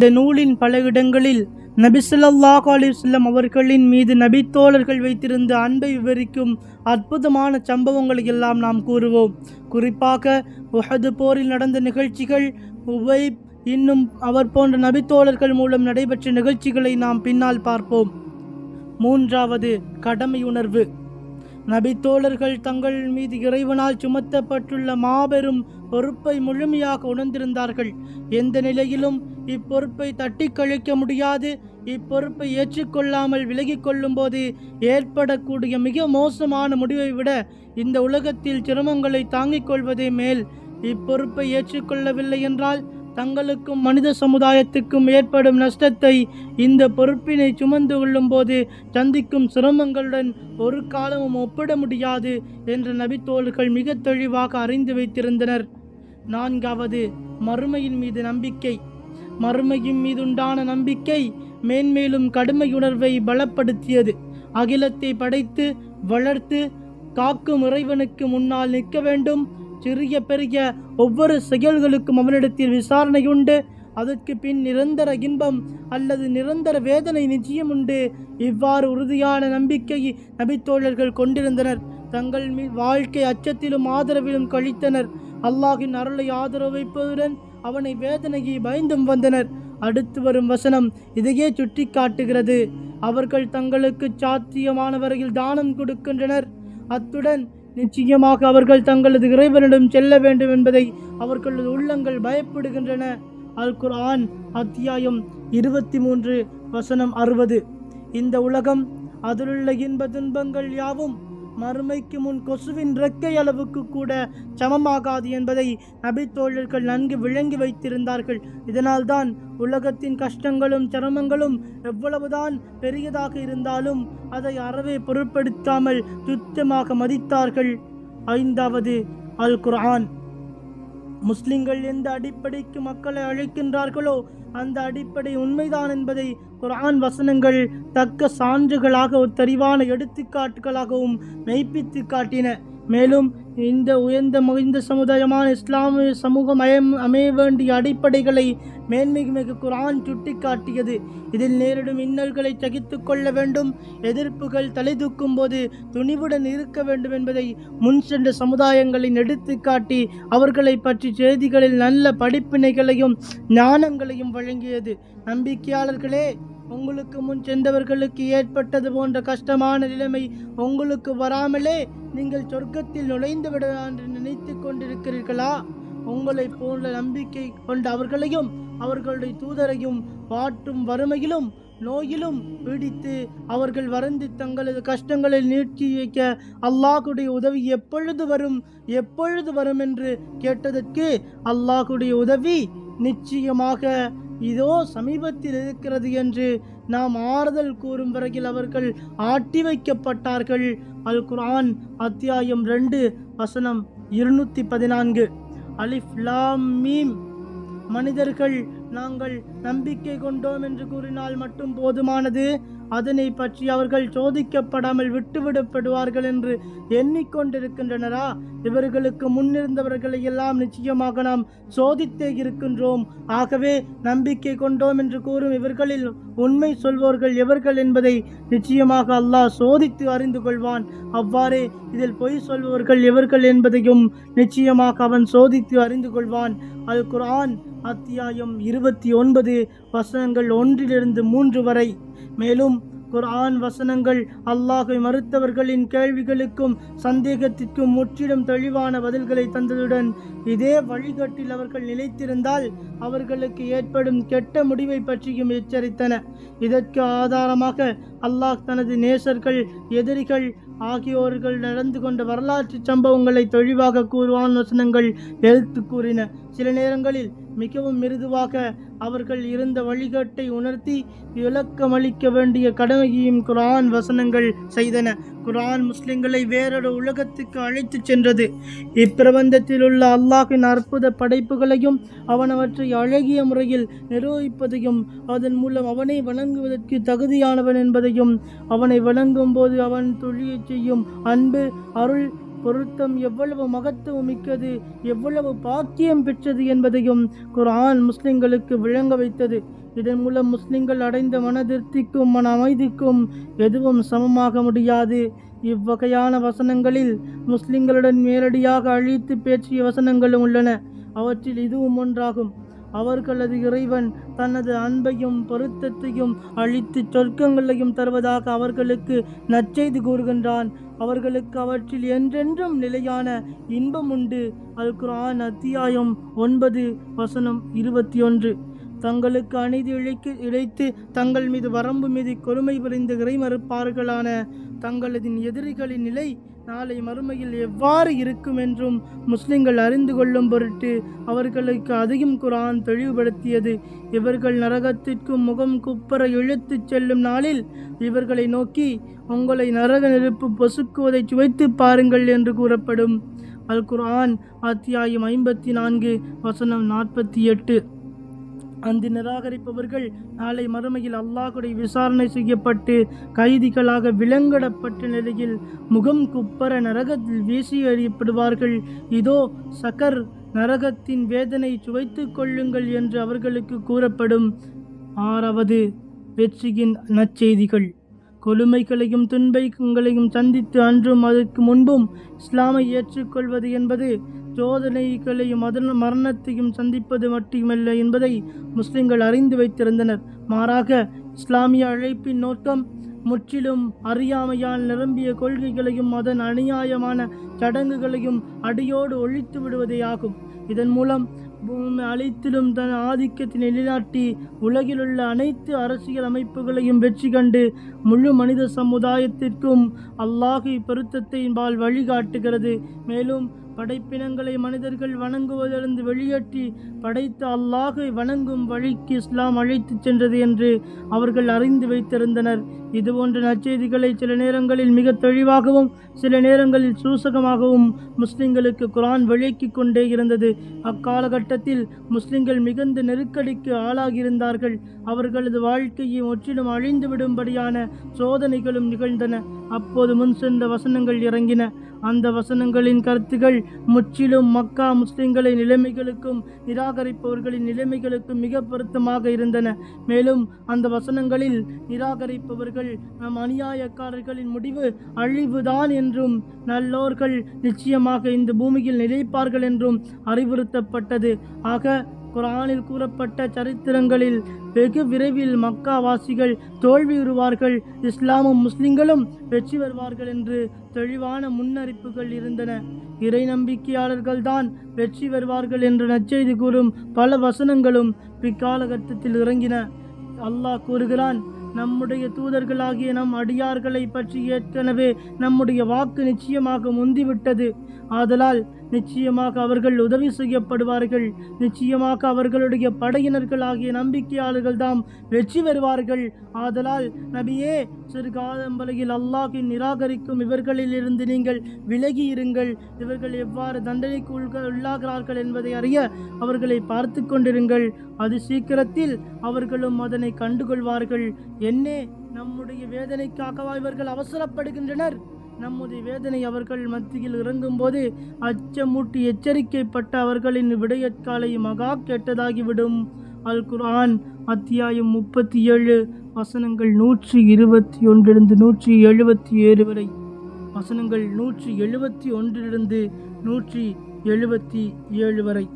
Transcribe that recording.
இந்த நூலின் பல இடங்களில் நபிசல்லாஹ் அலிஸ்லம் அவர்களின் மீது நபித்தோழர்கள் வைத்திருந்த அன்பை விவரிக்கும் அற்புதமான சம்பவங்களை எல்லாம் நாம் கூறுவோம். குறிப்பாக உஹது போரில் நடந்த நிகழ்ச்சிகள் உவை இன்னும் அவர் போன்ற நபித்தோழர்கள் மூலம் நடைபெற்ற நிகழ்ச்சிகளை நாம் பின்னால் பார்ப்போம். மூன்றாவது கடமையுணர்வு நபித்தோழர்கள் தங்கள் மீது இறைவனால் சுமத்தப்பட்டுள்ள மாபெரும் பொறுப்பை முழுமையாக உணர்ந்திருந்தார்கள். எந்த நிலையிலும் இப்பொறுப்பை தட்டி கழிக்க முடியாது. இப்பொறுப்பை ஏற்றுக்கொள்ளாமல் விலகி கொள்ளும் போது ஏற்படக்கூடிய மிக மோசமான முடிவை விட இந்த உலகத்தில் சிரமங்களை தாங்கிக் கொள்வதே மேல். இப்பொறுப்பை ஏற்றுக்கொள்ளவில்லை என்றால் தங்களுக்கும் மனித சமுதாயத்துக்கும் ஏற்படும் நஷ்டத்தை இந்த பொறுப்பினை சுமந்து கொள்ளும் போது சந்திக்கும் சிரமங்களுடன் ஒரு காலமும் ஒப்பிட முடியாது என்ற நபித்தோள்கள் மிக தெளிவாக அறிந்து வைத்திருந்தனர். நான்காவது மறுமையின் மீது நம்பிக்கை. மறுமையின் மீதுண்டான நம்பிக்கை மேன்மேலும் கடுமையுணர்வை பலப்படுத்தியது. அகிலத்தை படைத்து வளர்த்து காக்கும் இறைவனுக்கு முன்னால் நிற்க வேண்டும். சிறிய பெரிய ஒவ்வொரு செயல்களுக்கும் அவனிடத்தில் விசாரணை உண்டு அதற்கு பின் நிரந்தர இன்பம் அல்லது நிரந்தர வேதனை நிச்சயம் உண்டு. இவ்வாறு உறுதியான நம்பிக்கை நபித்தோழர்கள் கொண்டிருந்தனர். தங்கள் வாழ்க்கை அச்சத்திலும் ஆதரவிலும் கழித்தனர். அல்லாஹின் அருளை ஆதரவு வைப்பதுடன் அவனை வேதனையை பயந்தும் வந்தனர். அடுத்து வரும் வசனம் இதையே சுட்டி காட்டுகிறது. அவர்கள் தங்களுக்கு சாத்தியமான வரையில் தானம் கொடுக்கின்றனர். அத்துடன் நிச்சயமாக அவர்கள் தங்களது இறைவனிடம் செல்ல வேண்டும் என்பதை அவர்களது உள்ளங்கள் பயப்படுகின்றன. அல் குர்ஆன் அத்தியாயம் இருபத்தி மூன்று வசனம் அறுபது. இந்த உலகம் அதிலுள்ள இன்ப துன்பங்கள் யாவும் மறுமைக்கு முன் கொசுவின் இறக்கை அளவுக்கு கூட சமமாகாது என்பதை நபித்தோழர்கள் நன்கு விளங்கி வைத்திருந்தார்கள். இதனால்தான் உலகத்தின் கஷ்டங்களும் சிரமங்களும் எவ்வளவுதான் பெரியதாக இருந்தாலும் அதை அறவே பொருட்படுத்தாமல் துத்தமாக மதித்தார்கள். ஐந்தாவது அல் குர்ஆன். முஸ்லிம்கள் எந்த அடிப்படைக்கு மக்களை அழைக்கின்றார்களோ அந்த அடிப்படை உண்மைதான் என்பதை குரான் வசனங்கள் தக்க சான்றுகளாக தெளிவான எடுத்துக்காட்டுகளாகவும் மெய்ப்பித்து காட்டின. மேலும் இந்த உயர்ந்த மகிழ்ந்த சமுதாயமான இஸ்லாமிய சமூகம் அயம் அமைய வேண்டிய அடிப்படைகளை மேன்மிகு மிகு குரான் சுட்டிக்காட்டியது. இதில் நேரிடும் இன்னல்களை சகித்து கொள்ள வேண்டும். எதிர்ப்புகள் தலை தூக்கும் போது துணிவுடன் இருக்க வேண்டும் என்பதை முன் சென்ற சமுதாயங்களின் எடுத்து காட்டி அவர்களை பற்றி செய்திகளில் நல்ல படிப்பினைகளையும் ஞானங்களையும் வழங்கியது. நம்பிக்கையாளர்களே உங்களுக்கு முன் சென்றவர்களுக்கு ஏற்பட்டது போன்ற கஷ்டமான நிலைமை உங்களுக்கு வராமலே நீங்கள் சொர்க்கத்தில் நுழைந்து விடலாம் என்று நினைத்து கொண்டிருக்கிறீர்களா? உங்களை போன்ற நம்பிக்கை கொண்ட அவர்களையும் அவர்களுடைய தூதரையும் பாட்டும் வறுமையிலும் நோயிலும் பீடித்து அவர்கள் வறந்து தங்களது கஷ்டங்களை நீட்டி வைக்க அல்லாஹுடைய உதவி எப்பொழுது வரும் எப்பொழுது வரும் என்று கேட்டதற்கு அல்லாஹுடைய உதவி நிச்சயமாக இதோ சமீபத்தில் இருக்கிறது என்று நாம் ஆறுதல் கூறும் வரையில் அவர்கள் ஆட்டி வைக்கப்பட்டார்கள். அல் குரான் அத்தியாயம் ரெண்டு வசனம் இருநூத்தி பதினான்கு. அலிஃப்லாமீம் மீம். மனிதர்கள் நாங்கள் நம்பிக்கை கொண்டோம் என்று கூறினால் மட்டும் போதுமானது? அதனை பற்றி அவர்கள் சோதிக்கப்படாமல் விட்டுவிடப்படுவார்கள் என்று எண்ணிக்கொண்டிருக்கின்றனரா? இவர்களுக்கு முன்னிருந்தவர்களை எல்லாம் நிச்சயமாக நாம் சோதித்தே இருக்கின்றோம். ஆகவே நம்பிக்கை கொண்டோம் என்று கூறும் இவர்களில் உண்மை சொல்வோர்கள் எவர்கள் என்பதை நிச்சயமாக அல்லாஹ் சோதித்து அறிந்து கொள்வான். அவ்வாறே இதில் பொய் சொல்பவர்கள் எவர்கள் என்பதையும் நிச்சயமாக அவன் சோதித்து அறிந்து கொள்வான். அல் குரான் அத்தியாயம் இருபத்தி ஒன்பது வசனங்கள் ஒன்றிலிருந்து மூன்று வரை. மேலும் குர்ஆன் வசனங்கள் அல்லாஹை மறுத்தவர்களின் கேள்விகளுக்கும் சந்தேகத்திற்கும் முற்றிலும் தெளிவான பதில்களை தந்ததுடன் இதே வழிகாட்டில் அவர்கள் நிலைத்திருந்தால் அவர்களுக்கு ஏற்படும் கெட்ட முடிவை பற்றியும் எச்சரித்தன. இதற்கு ஆதாரமாக அல்லாஹ் தனது நேசர்கள் எதிரிகள் ஆகியோர்கள் நடந்து கொண்ட வரலாற்று சம்பவங்களை தெளிவாக கூறுவான் வசனங்கள் எழுத்து கூறின. சில நேரங்களில் மிகவும் மிருதுவாக அவர்கள் இருந்த வழிகாட்டை உணர்த்தி விளக்கமளிக்க வேண்டிய கடமையையும் குரான் வசனங்கள் செய்தன. குரான் முஸ்லிம்களை வேறொரு உலகத்துக்கு அழைத்துச் சென்றது. இப்பிரபந்தத்தில் உள்ள அல்லாஹின் அற்புத படைப்புகளையும் அவனவற்றை அழகிய முறையில் நிரூபிப்பதையும் அதன் மூலம் அவனை வணங்குவதற்கு தகுதியானவன் என்பதையும் அவனை வணங்கும் போது அவன் தொழிலை செய்யும் அன்பு அருள் பொருத்தம் எவ்வளவு மகத்துவம் மிக்கது எவ்வளவு பாக்கியம் பெற்றது என்பதையும் குர்ஆன் முஸ்லிம்களுக்கு விளங்க வைத்தது. இதன் மூலம் முஸ்லிம்கள் அடைந்த மனதிருப்திக்கும் மன அமைதிக்கும் எதுவும் சமமாக முடியாது. இவ்வகையான வசனங்களில் முஸ்லிம்களுடன் நேரடியாக அழித்து பேசிய வசனங்களும் உள்ளன. அவற்றில் இதுவும் ஒன்றாகும். அவர்களது இறைவன் தனது அன்பையும் பொருத்தத்தையும் அழித்து சொர்க்கங்களையும் தருவதாக அவர்களுக்கு நற்செய்து கூறுகின்றான். அவர்களுக்கு அவற்றில் என்றென்றும் நிலையான இன்பம் உண்டு அல் குரான் அத்தியாயம் ஒன்பது வசனம் இருபத்தி ஒன்று. தங்களுக்கு அநீதி இழைக்கு இழைத்து தங்கள் மீது வரம்பு மீது கொடுமை புரிந்து இறை மறுப்பார்களான தங்களது எதிரிகளின் நிலை நாளை மறுமையில் எவ்வாறு இருக்கும் என்றும் முஸ்லிம்கள் அறிந்து கொள்ளும் பொருட்டு அவர்களுக்கு அதிகம் குரான் தெளிவுபடுத்தியது. இவர்கள் நரகத்திற்கும் முகம் குப்பர இழுத்துச் செல்லும் நாளில் இவர்களை நோக்கி உங்களை நரக நெருப்பு பொசுக்குவதை சுவைத்து பாருங்கள் என்று கூறப்படும். அல் குர்ஆன் அத்தியாயம் ஐம்பத்தி நான்கு வசனம் நாற்பத்தி எட்டு. அந்த நிராகரிப்பவர்கள் நாளை மறுமையில் அல்லாஹுடைய விசாரணை செய்யப்பட்டு கைதிகளாக விலங்கிடப்பட்ட நிலையில் முகம் குப்பர நரகத்தில் வீசி அறியப்படுவார்கள் இதோ சகர் நரகத்தின் வேதனை சுவைத்து கொள்ளுங்கள் என்று அவர்களுக்கு கூறப்படும். ஆறாவது வெற்றியின் நற்செய்திகள். கொடுமைகளையும் துன்பைங்களையும் சந்தித்து அன்றும் அதற்கு முன்பும் இஸ்லாமை ஏற்றுக்கொள்வது என்பது சோதனைகளையும் அதன் மரணத்தையும் சந்திப்பது மட்டுமல்ல என்பதை முஸ்லிம்கள் அறிந்து வைத்திருந்தனர். மாறாக இஸ்லாமிய அழைப்பின் நோக்கம் முற்றிலும் அறியாமையால் நிரம்பிய கொள்கைகளையும் அதன் அநியாயமான சடங்குகளையும் அடியோடு ஒழித்து விடுவதே ஆகும். இதன் மூலம் பூமி அனைத்திலும் தன் ஆதிக்கத்தை நிலைநாட்டி உலகிலுள்ள அனைத்து அரசியல் அமைப்புகளையும் வெற்றி கண்டு முழு மனித சமுதாயத்திற்கும் அல்லாஹி பொருத்தத்தின்பால் வழிகாட்டுகிறது. மேலும் படைப்பினங்களை மனிதர்கள் வணங்குவதிலிருந்து வெளியேற்றி படைத்த அல்லாஹை வணங்கும் வழிக்கு இஸ்லாம் அழைத்துச் சென்றது என்று அவர்கள் அறிந்து வைத்திருந்தனர். இதுபோன்ற நற்செய்திகளை சில நேரங்களில் மிக தெளிவாகவும் சில நேரங்களில் சூசகமாகவும் முஸ்லிம்களுக்கு குரான் விளக்கி கொண்டே இருந்தது. அக்காலகட்டத்தில் முஸ்லிம்கள் மிகுந்த நெருக்கடிக்கு ஆளாகியிருந்தார்கள். அவர்களது வாழ்க்கையை முற்றிலும் அழிந்துவிடும்படியான சோதனைகளும் நிகழ்ந்தன. அப்போது முன் சென்ற வசனங்கள் இறங்கின. அந்த வசனங்களின் கருத்துகள் முற்றிலும் மக்கா முஸ்லிம்களை நிலைமைகளுக்கும் நிராகரிப்பவர்களின் நிலைமைகளுக்கும் மிக பொருத்தமாக இருந்தன. மேலும் அந்த வசனங்களில் நிராகரிப்பவர்கள் நம் அநியாயக்காரர்களின் முடிவு அழிவுதான் என்றும் நல்லோர்கள் நிச்சயமாக இந்த பூமியில் நிலைப்பார்கள் என்றும் அறிவுறுத்தப்பட்டது. ஆக குரானில் கூறப்பட்ட சரித்திரங்களில் வெகு விரைவில் மக்காவாசிகள் தோல்வியுறுவார்கள் இஸ்லாமும் முஸ்லிம்களும் வெற்றி வருவார்கள் என்று தெளிவான முன்னறிப்புகள் இருந்தன. இறை நம்பிக்கையாளர்கள்தான் வெற்றி வருவார்கள் என்று நற்செய்தி கூறும் பல வசனங்களும் பிற்காலகட்டத்தில் இறங்கின. அல்லாஹ் கூறுகிறான் நம்முடைய தூதர்களாகிய நம் அடியார்களை பற்றி ஏற்கனவே நம்முடைய வாக்கு நிச்சயமாக முந்திவிட்டது. ஆதலால் நிச்சயமாக அவர்கள் உதவி செய்யப்படுவார்கள். நிச்சயமாக அவர்களுடைய படையினர்கள் ஆகிய நம்பிக்கையாளர்கள் தாம் வெற்றி பெறுவார்கள். ஆதலால் நபியே சிறு காலம்பலையில் அல்லாஹின் நிராகரிக்கும் இவர்களிலிருந்து நீங்கள் விலகி இருங்கள். இவர்கள் எவ்வாறு தண்டனைக்கு உள்ளாகிறார்கள் என்பதை அறிய அவர்களை பார்த்து கொண்டிருங்கள். அது சீக்கிரத்தில் அவர்களும் அதனை கண்டுகொள்வார்கள். என்னே நம்முடைய வேதனைக்காகவா இவர்கள் அவசரப்படுகின்றனர்? நம்முடைய வேதனை அவர்கள் மத்தியில் இறங்கும்போது அச்சமூட்டி எச்சரிக்கைப்பட்ட அவர்களின் விடையற்காலை மகா கெட்டதாகிவிடும். அல் குர்ஆன் அத்தியாயம் முப்பத்தி ஏழு வசனங்கள் நூற்றி இருபத்தி ஒன்றிலிருந்து நூற்றி எழுபத்தி ஏழு வரை. வசனங்கள் நூற்றி எழுபத்தி ஒன்றிலிருந்து நூற்றி எழுபத்தி ஏழு வரை.